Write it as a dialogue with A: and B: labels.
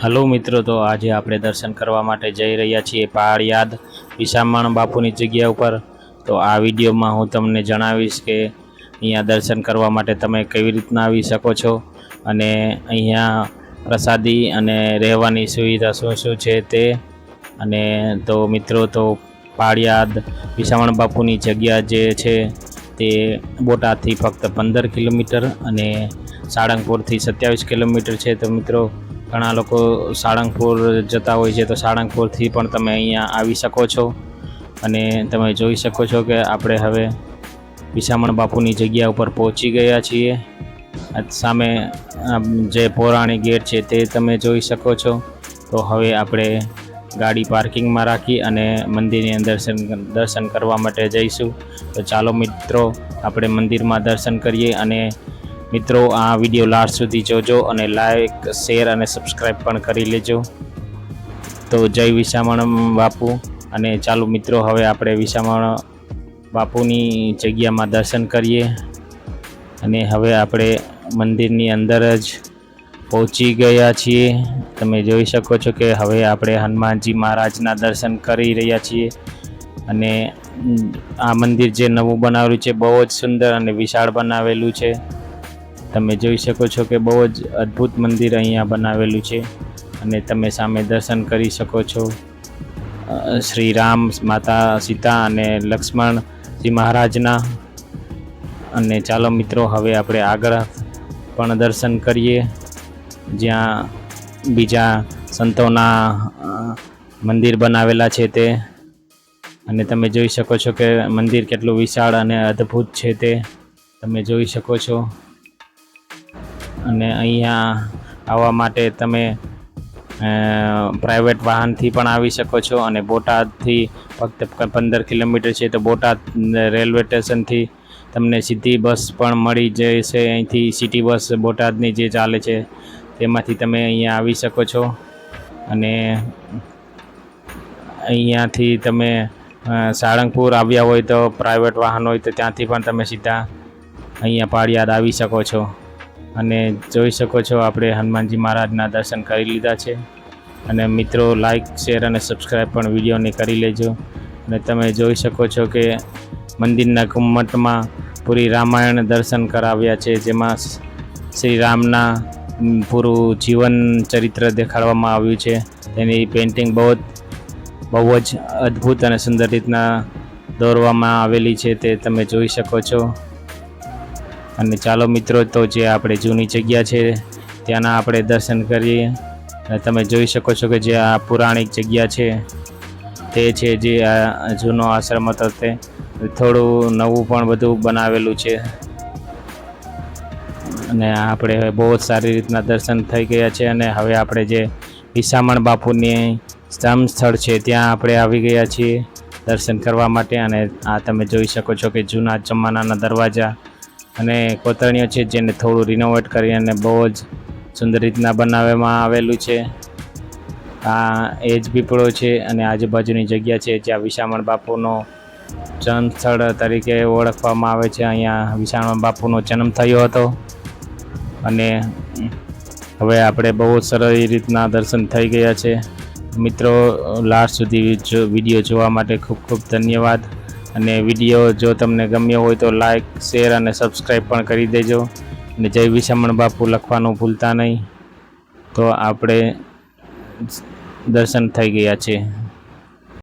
A: Hello મિત્રો, તો આજે આપણે દર્શન કરવા માટે જઈ રહ્યા છીએ પહાડિયાદ વિશામણ બાપુની જગ્યા ઉપર. તો આ વિડીયોમાં હું તમને જણાવીશ કે અહીંયા દર્શન કરવા માટે તમે કેવી રીતના આવી શકો છો અને અહીંયા પ્રસાદી અને રહેવાની સુવિધા શું શું છે તે. અને તો મિત્રો, તો પાળિયાદ વિશામણ બાપુની જગ્યા જે છે તે બોટાદથી ફક્ત પંદર કિલોમીટર અને સાળંગપુરથી સત્યાવીસ કિલોમીટર છે. તો મિત્રો ઘણા લોકો સાળંગપુર જતા હોય છે, તો સાળંગપુરથી પણ તમે અહીંયા આવી શકો છો. અને તમે જોઈ શકો છો કે આપણે હવે વિશામણ બાપુની જગ્યા ઉપર પહોંચી ગયા છીએ. સામે જે પૌરાણિક ગેટ છે તે તમે જોઈ શકો છો. તો હવે આપણે ગાડી પાર્કિંગમાં રાખી અને મંદિરની અંદર દર્શન કરવા માટે જઈશું. તો ચાલો મિત્રો, આપણે મંદિરમાં દર્શન કરીએ અને મિત્રો, આ વીડિયો લાસ્ટ સુધી જોજો અને લાઈક શેર અને સબસ્ક્રાઈબ પણ કરી લેજો. તો જય વિશામણ બાપુ. અને ચાલો મિત્રો, હવે આપણે વિશામણ બાપુની જગ્યામાં દર્શન કરીએ. અને હવે આપણે મંદિરની અંદર જ પહોંચી ગયા છીએ. તમે જોઈ શકો છો કે હવે આપણે હનુમાનજી મહારાજના દર્શન કરી રહ્યા છીએ. અને આ મંદિર જે નવું બનાવેલું છે, બહુ જ સુંદર અને વિશાળ બનાવેલું છે. તમે જોઈ શકો છો કે બહુ જ અદ્ભુત મંદિર અહીંયા બનાવેલું છે અને તમે સામે દર્શન કરી શકો છો. શ્રી રામ માતા સીતા અને લક્ષ્મણજી મહારાજના. અને ચાલો મિત્રો, હવે આપણે આગળ પણ દર્શન કરીએ. જ્યાં બીજા સંતોના મંદિર બનાવેલા છે તે. અને તમે જોઈ શકો છો કે મંદિર કેટલું વિશાળ અને અદ્ભુત છે તે. તમે જોઈ શકો છો. અને અહીંયા આવવા માટે તમે પ્રાઇવેટ વાહનથી પણ આવી શકો છો અને બોટાદથી ફક્ત પંદર કિલોમીટર છે તો બોટાદ રેલવે સ્ટેશનથી તમને સીધી બસ પણ મળી જશે. અહીંથી સિટી બસ બોટાદની જે ચાલે છે તેમાંથી તમે અહીંયા આવી શકો છો. અને અહીંયાથી તમે સાળંગપુર આવ્યા હોય તો પ્રાઇવેટ વાહન હોય તો ત્યાંથી પણ તમે સીધા અહીંયા પાળિયાદ આવી શકો છો. અને જોઈ શકો છો આપણે હનુમાનજી મહારાજના દર્શન કરી લીધા છે. અને મિત્રો લાઈક શેર અને સબસ્ક્રાઈબ પણ વિડીયોને કરી લેજો. અને તમે જોઈ શકો છો કે મંદિરના ઘુમ્મટમાં પૂરી રામાયણ દર્શન કરાવ્યા છે, જેમાં શ્રી રામના પૂરું જીવન ચરિત્ર દેખાડવામાં આવ્યું છે. તેની પેઇન્ટિંગ બહુ બહુ જ અદ્ભુત અને સુંદર રીતના દોરવામાં આવેલી છે, તે તમે જોઈ શકો છો. અને ચાલો મિત્રો, તો જે આપણે જૂની જગ્યા છે, ત્યાંના આપણે દર્શન કરીએ. અને તમે જોઈ શકો છો કે જે આ પૌરાણિક જગ્યા છે, તે છે જે આ જૂનો આશ્રમ હતો તે. થોડું નવું પણ બધું બનાવેલું છે. અને આપણે બહુ સારી રીતના દર્શન થઈ ગયા છે અને હવે આપણે જે વિસામણ બાપુની સ્તંભ સ્થળ છે, ત્યાં આપણે આવી ગયા છીએ દર્શન કરવા માટે. અને આ તમે જોઈ શકો છો કે જૂના જમાનાના દરવાજા અને કોતરણીઓ છે જેને થોડું રિનોવેટ કરી અને બહુ જ સુંદર રીતના બનાવવામાં આવેલું છે. આ એ જ પીપળો છે અને આજુબાજુની જગ્યા છે જ્યાં વિશામણ બાપુનો જન્મ સ્થળ તરીકે ઓળખવામાં આવે છે. અહીંયા વિશામણ બાપુનો જન્મ થયો હતો અને હવે આપણે બહુ સરળ રીતના દર્શન થઈ ગયા છે. મિત્રો, લાસ્ટ સુધી વીડિયો જોવા માટે ખૂબ ખૂબ ધન્યવાદ. અને વીડિયો જો તમને ગમ્યો હોય તો લાઇક શેર અને સબસ્ક્રાઈબ પણ કરી દેજો. અને જય વિશામણ બાપુ લખવાનું ભૂલતા નહીં. તો આપણે દર્શન થઈ ગયા છે